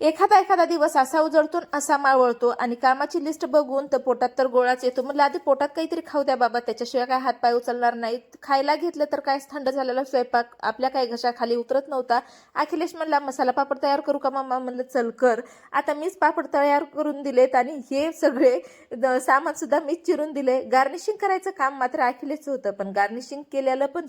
एखादा एखादा दिवस असा उजळतो असा मावळतो आणि कामाची लिस्ट बघून तर पोटात तर गोळाच येतो. म्हणलं आधी पोटात काहीतरी खाऊ द्या बाबा त्याच्याशिवाय काय हातपाय उचलणार नाहीत. खायला घेतलं तर काय थंड झालेला स्वयंपाक आपल्या काय घशाखाली उतरत नव्हता. अखिलेश म्हणला मसाला पापड तयार करू का मामा? म्हणलं चल कर. आता मीच पापड तयार करून दिलेत आणि हे सगळे सामान सुद्धा मीच चिरून दिले. गार्निशिंग करायचं काम मात्र अखिलेशचं होतं पण गार्निशिंग केलेलं पण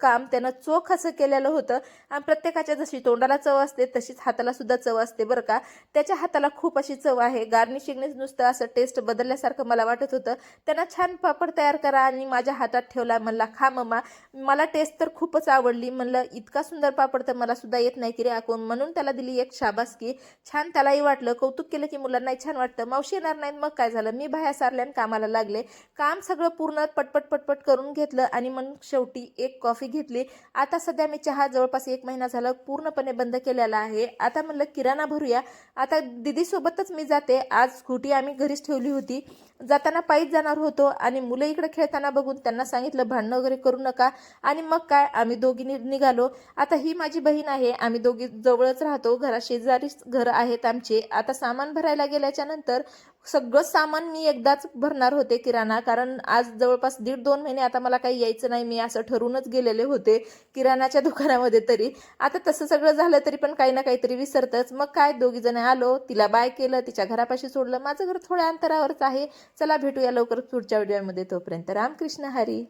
काम त्यानं चोख असं केलेलं होतं. आणि प्रत्येकाच्या जशी तोंडाला चव असते तशीच हाताला सुद्धा चव असते. बरं का. त्याच्या हाताला खूप अशी चव आहे. गार्निशिंगनेच नुसतं असं टेस्ट बदलल्यासारखं मला वाटत होतं. त्यांना छान पापड तयार करा आणि माझ्या हातात ठेवला म्हणला खा मम्मा. मला टेस्ट तर खूपच आवडली. म्हणलं इतका सुंदर पापड तर मला सुद्धा येत नाही की रे आकून म्हणून त्याला दिली एक शाबासकी छान त्यालाही वाटलं. कौतुक केलं की मुलांनाही छान वाटतं. मावशी येणार नाहीत. मग काय झालं? मी बाहेर सारल्यान कामाला लागले. काम सगळं पूर्ण पटपट पटपट करून घेतलं आणि मग शेवटी एक कॉफी घेतली. आता सध्या मी चहा जवळपास एक महिना झाला पूर्णपणे बंद केलेला आहे. आता म्हणलं किराणा भरूया. आता दिदीसोबतच मी जाते. आज स्कूटी आम्ही घरीच ठेवली होती. जाताना पायीच जाणार होतो आणि मुलं इकडे खेळताना बघून त्यांना सांगितलं भांडणं वगैरे करू नका. आणि मग काय? आम्ही दोघी निघालो. आता ही माझी बहीण आहे. आम्ही दोघी जवळच राहतो. घरा शेजारीच घर आहेत आमचे. आता सामान भरायला गेल्याच्यानंतर सगळं सामान मी एकदाच भरणार होते किराणा कारण आज जवळपास दीड दोन महिने आता मला काही यायचं नाही मी असं ठरवूनच गेलेले होते किराणाच्या दुकानामध्ये तरी. आता तसं सगळं झालं तरी पण काही ना काहीतरी विसरतच. मग काय दोघी जण आलो तिला बाय केलं तिच्या घरापाशी सोडलं. माझं घर थोड्या अंतरावरच आहे. चला भेटूया लवकर पुढच्या व्हिडिओमध्ये. तोपर्यंत रामकृष्ण हरी.